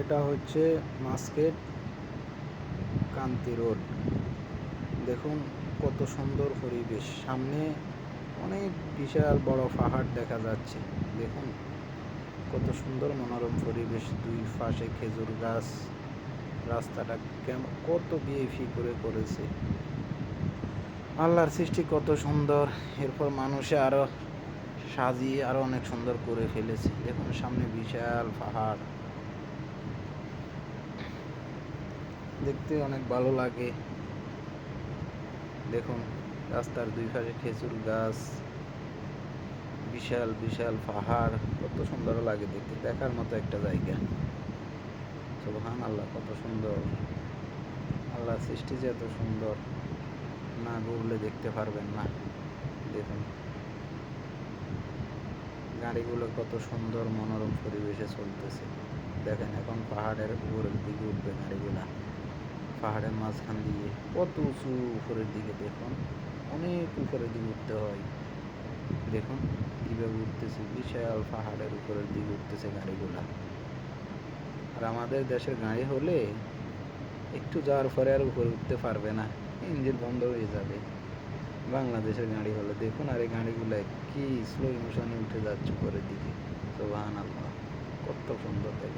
এটা হচ্ছে মাস্কেট কান্তি রোড। দেখুন কত সুন্দর পরিবেশ। সামনে অনেক বিশাল বড় পাহাড় দেখা যাচ্ছে। দেখুন কত সুন্দর মনোরম পরিবেশ। দুই পাশে খেজুর গাছ। রাস্তাটা কেমন কত বিএফি করে করেছে। আল্লাহর সৃষ্টি কত সুন্দর। এরপর মানুষে আরও সাজিয়ে আরও অনেক সুন্দর করে ফেলেছে। দেখুন সামনে বিশাল পাহাড়। দেখতে অনেক ভালো লাগে। দেখুন, রাস্তার দুই পাশে খেজুর গাছ, বিশাল বিশাল পাহাড়, কত সুন্দর লাগে দেখতে, দেখার মতো একটা জায়গা। সুবহান আল্লাহ কত সুন্দর। আল্লাহ সৃষ্টি যে এত সুন্দর, না ঘুরলে দেখতে পারবেন না। দেখুন। গাড়িগুলো কত সুন্দর মনোরম পরিবেশে চলতেছে। দেখেন, এখন পাহাড়ের উপরের দিকে উঠবে গাড়িগুলা। পাহাড়ের মাঝখান দিয়ে কত উঁচু উপরের দিকে দেখুন, অনেক উপরের দিকে উঠতে হয়। দেখুন কীভাবে উঠতেছে, বিশাল পাহাড়ের উপরের দিকে উঠতেছে গাড়িগুলা। আর আমাদের দেশের গাড়ি হলে একটু যাওয়ার পরে আর উপরে উঠতে পারবে না, ইঞ্জিন বন্ধ হয়ে যাবে। বাংলাদেশের গাড়ি হলে দেখুন আর এই গাড়িগুলো কি স্লো ইমোশনে উঠে যাচ্ছে উপরের দিকে। তো সোবাহান আল্লাহ কত সুন্দর দেখুন।